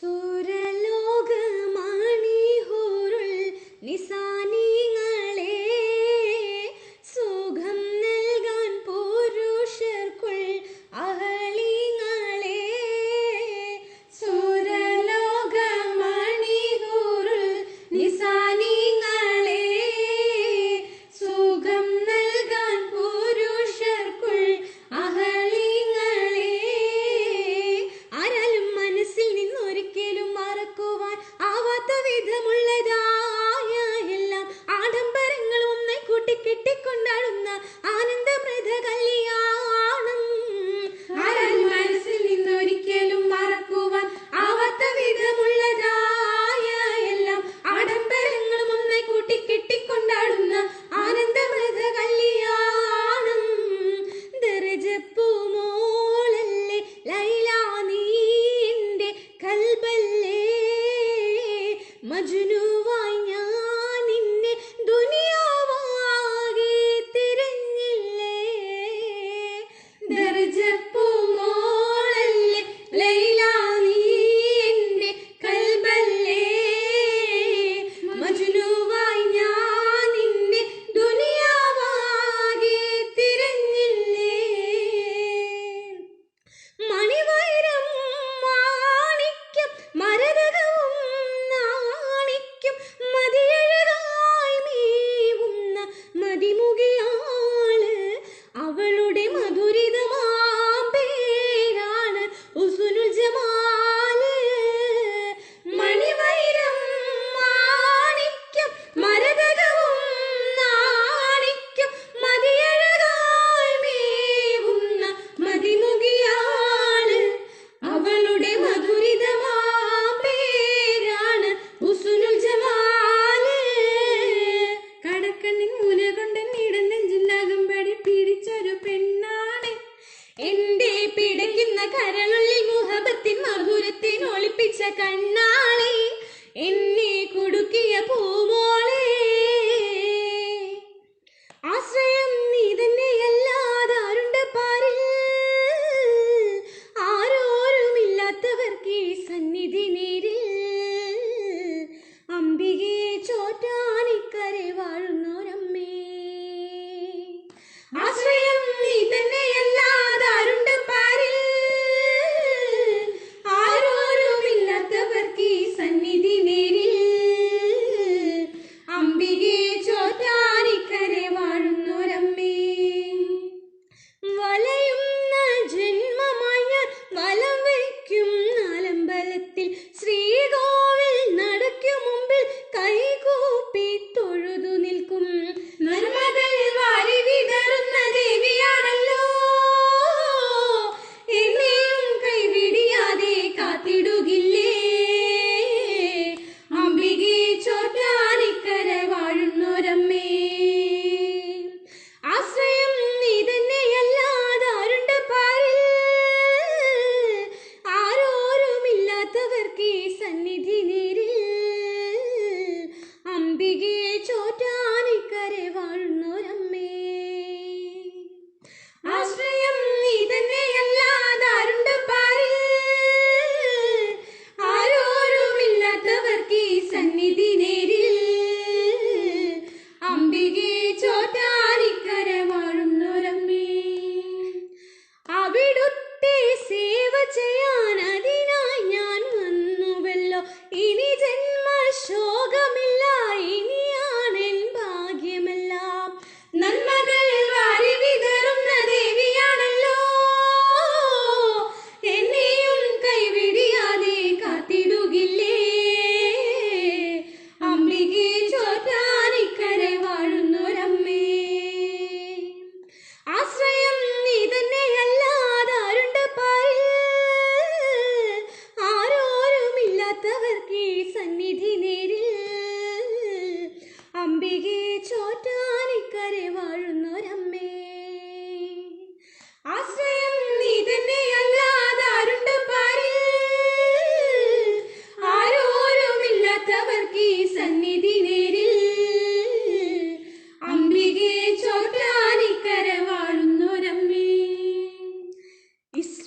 す മജുനുവായി ഞാൻ നിന്നെ ദുനിയാവാകെ തിരഞ്ഞില്ലേ? ദർജപ്പോ കരളുള്ളിൽ മുഹബത്തിൻ മധുരത്തിൻ ഒളിപ്പിച്ച കണ്ണാളി. N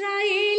Israel.